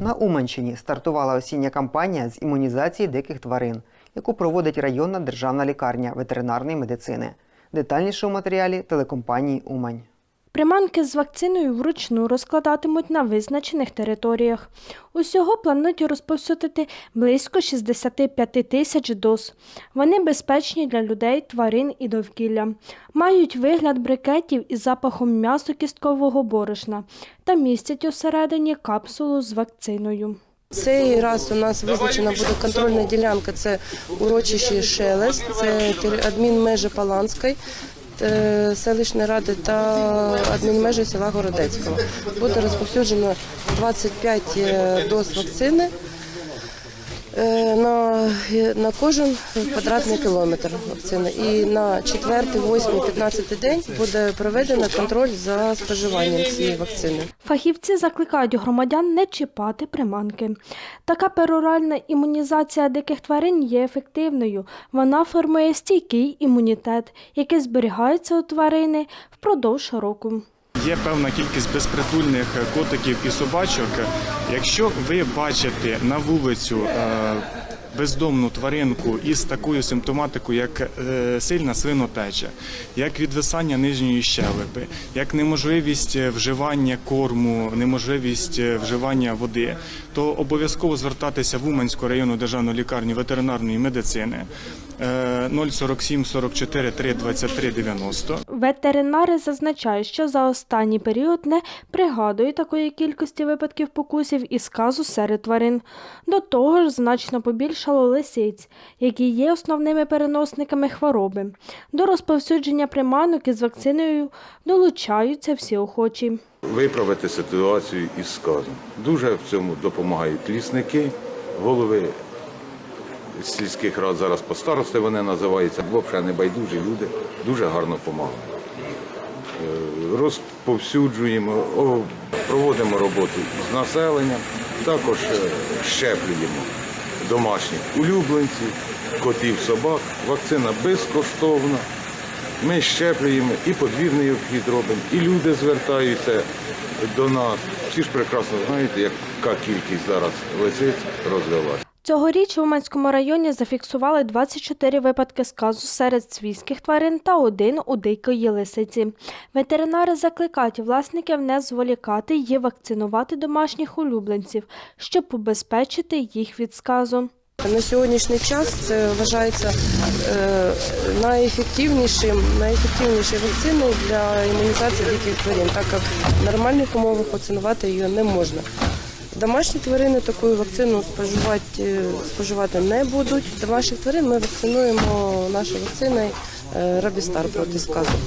На Уманщині стартувала осіння кампанія з імунізації диких тварин, яку проводить районна державна лікарня ветеринарної медицини. Детальніше у матеріалі телекомпанії Умань. Приманки з вакциною вручну розкладатимуть на визначених територіях. Усього планують розповсюдити близько 65 тисяч доз. Вони безпечні для людей, тварин і довкілля. Мають вигляд брикетів із запахом м'ясо кісткового борошна та містять усередині капсулу з вакциною. Цей раз у нас визначена буде контрольна ділянка. Це урочище Шелест, це адмінмежі Паланської селищної ради та адмінмежі села Городецького. Буде розповсюджено 25 е, доз вакцини е, на, на кожен квадратний кілометр вакцини. І на 4, 8, 15 день буде проведено контроль за споживанням цієї вакцини. Фахівці закликають громадян не чіпати приманки. Така пероральна імунізація диких тварин є ефективною. Вона формує стійкий імунітет, який зберігається у тварини впродовж року. Є певна кількість безпритульних котиків і собачок. Якщо ви бачите на вулицю е, бездомну тваринку із такою симптоматикою, як е, сильна свинотеча, як відвисання нижньої щелепи, як неможливість е, вживання корму, неможливість е, вживання води, то обов'язково звертатися в Уманську районну державну лікарню ветеринарної медицини е, 047 44 3 23 90. Ветеринари зазначають, що за останній період не пригадують такої кількості випадків покусів і сказу серед тварин. До того ж, значно побільшало лисиць, які є основними переносниками хвороби. До розповсюдження приманок із вакциною долучаються всі охочі. виправити ситуацію із сказом. Дуже в цьому допомагають лісники, голови сільських рад зараз по старости вони називаються. Взагалі небайдужі люди дуже гарно допомагають. Е, Розповсюджуємо, проводимо роботу з населенням, також е, щеплюємо домашніх улюбленців, котів, собак. Вакцина безкоштовна. Ми щеплюємо і подвірний обхід робимо, і люди звертаються до нас. Всі ж прекрасно знаєте, яка кількість зараз лисиць розвелась. Цьогоріч в Уманському районі зафіксували 24 випадки сказу серед свійських тварин та один у дикої лисиці. Ветеринари закликають власників не зволікати і вакцинувати домашніх улюбленців, щоб убезпечити їх від сказу. На сьогоднішній час це вважається е, найефективнішим, найефективнішою вакциною для імунізації диких тварин, так як в нормальних умовах вакцинувати її не можна. Домашні тварини таку вакцину споживати, е, споживати не будуть. Домашніх тварин ми вакцинуємо нашою вакциною е, Робістар проти сказу.